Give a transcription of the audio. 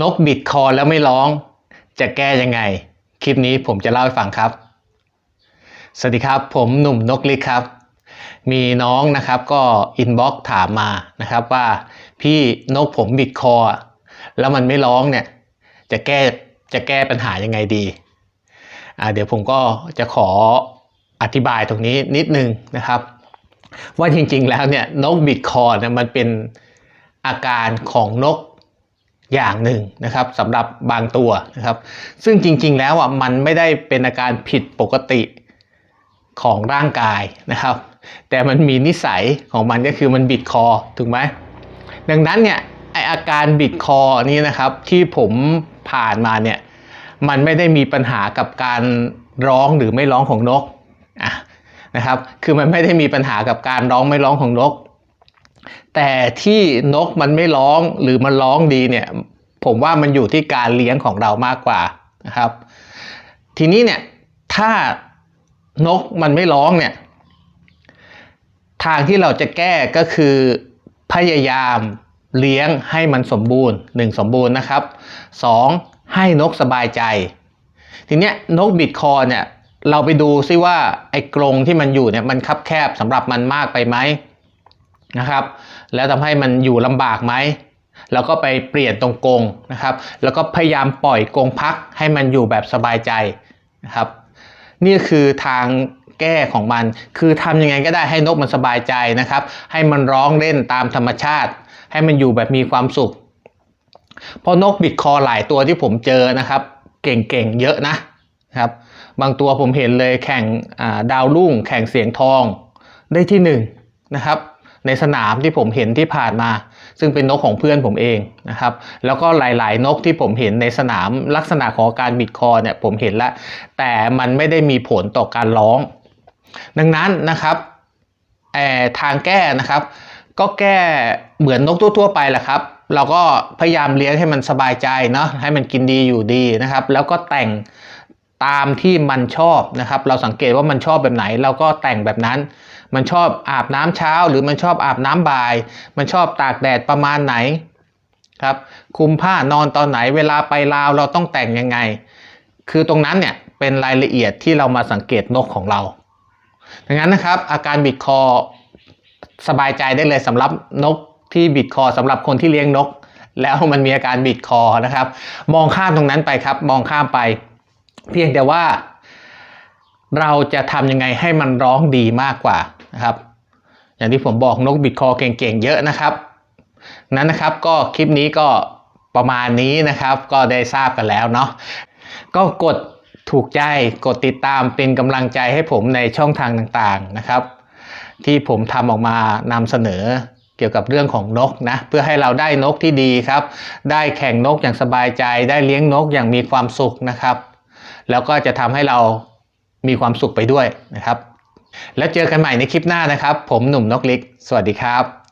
นกบิดคอแล้วไม่ร้อง จะแก้ยังไง คลิปนี้ผมจะเล่าให้ฟังครับ สวัสดีครับ ผมหนุ่มนกลิกครับ มีน้องนะครับก็อินบ็อกถามมานะครับว่าพี่นกผมบิดคอ แล้วมันไม่ร้องเนี่ย จะแก้จะแก้ปัญหายังไงดีอ่าเดี๋ยวผมก็จะขออธิบายตรงนี้นิดนึงนะครับ ว่าจริงๆแล้วเนี่ยนกบิดคอเนี่ยมันเป็นอาการของนก อย่างหนึ่งนะครับสำหรับบางตัวนะครับ ซึ่งจริงๆแล้วอะมันไม่ได้เป็นอาการผิดปกติของร่างกายนะครับ แต่มันมีนิสัยของมันก็คือมันบิดคอถูกไหมดังนั้นเนี่ยไออาการบิดคอนี้นะครับที่ผมผ่านมาเนี่ยมันไม่ได้มีปัญหากับการร้องหรือไม่ร้องของนกอะนะครับ คือมันไม่ได้มีปัญหากับการร้องไม่ร้องของนก แต่ที่นกมันไม่ร้องหรือมันร้องดีเนี่ย ผมว่ามันอยู่ที่การเลี้ยงของเรามากกว่านะครับ ทีนี้เนี่ยถ้านกมันไม่ร้องเนี่ย ทางที่เราจะแก้ก็คือพยายามเลี้ยงให้มันสมบูรณ์หนึ่งสมบูรณ์นะครับสองให้นกสบายใจ ทีเนี้ยนกบิดคอเนี่ยเราไปดูซิว่าไอ้กรงที่มันอยู่เนี่ยมันคับแคบสำหรับมันมากไปไหม นะครับ แล้วทำให้มันอยู่ลำบากไหมเราก็ไปเปลี่ยนตรงกรงนะครับ แล้วก็พยายามปล่อยกรงพักให้มันอยู่แบบสบายใจนะครับ นี่คือทางแก้ของมัน คือทำยังไงก็ได้ให้นกมันสบายใจนะครับ ให้มันร้องเล่นตามธรรมชาติ ให้มันอยู่แบบมีความสุข เพราะนกบิดคอหลายตัวที่ผมเจอนะครับ เก่งๆเยอะนะครับ บางตัวผมเห็นเลยแข่งดาวรุ่ง แข่งเสียงทองได้ที่หนึ่งนะครับ ในสนามที่ผมเห็นที่ผ่านมา ซึ่งเป็นนกของเพื่อนผมเองนะครับ แล้วก็หลาย ๆ นกที่ผมเห็นในสนามลักษณะของการบิดคอเนี่ยผมเห็นแล้ว แต่มันไม่ได้มีผลต่อการร้อง ดังนั้นนะครับทางแก้นะครับ ก็แก้เหมือนนกทั่ว ๆ ไปแหละครับ เราก็พยายามเลี้ยงให้มันสบายใจเนาะให้มันกินดีอยู่ดีนะครับ แล้วก็แต่งตามที่มันชอบนะครับ เราสังเกตว่ามันชอบแบบไหน เราก็แต่งแบบนั้น มันชอบอาบน้ำเช้า หรือมันชอบอาบน้ำบ่าย มันชอบตากแดดประมาณไหนครับคุมผ้านอนตอนไหนเวลาไปลาวเราต้องแต่งยังไง คือตรงนั้นเนี่ยเป็นรายละเอียดที่เรามาสังเกตนกของเรา ดังนั้นนะครับอาการบิดคอสบายใจได้เลยสำหรับนกที่บิดคอสำหรับคนที่เลี้ยงนก แล้วมันมีอาการบิดคอนะครับ มองข้ามตรงนั้นไปครับ มองข้ามไป เพียงแต่ว่า เราจะทำยังไงให้มันร้องดีมากกว่านะครับ อย่างที่ผมบอกนกบิดคอเก่งๆเยอะนะครับ นั้นนะครับก็คลิปนี้ก็ประมาณนี้นะครับก็ได้ทราบกันแล้วเนาะก็กดถูกใจกดติดตามเป็นกำลังใจให้ผมในช่องทางต่างๆนะครับ ที่ผมทำออกมานำเสนอเกี่ยวกับเรื่องของนกนะเพื่อให้เราได้นกที่ดีครับ ได้แข่งนกอย่างสบายใจ ได้เลี้ยงนกอย่างมีความสุขนะครับ แล้วก็จะทำให้เรา มีความสุขไปด้วยนะครับ แล้วเจอกันใหม่ในคลิปหน้านะครับ ผมหนุ่มนกลิก สวัสดีครับ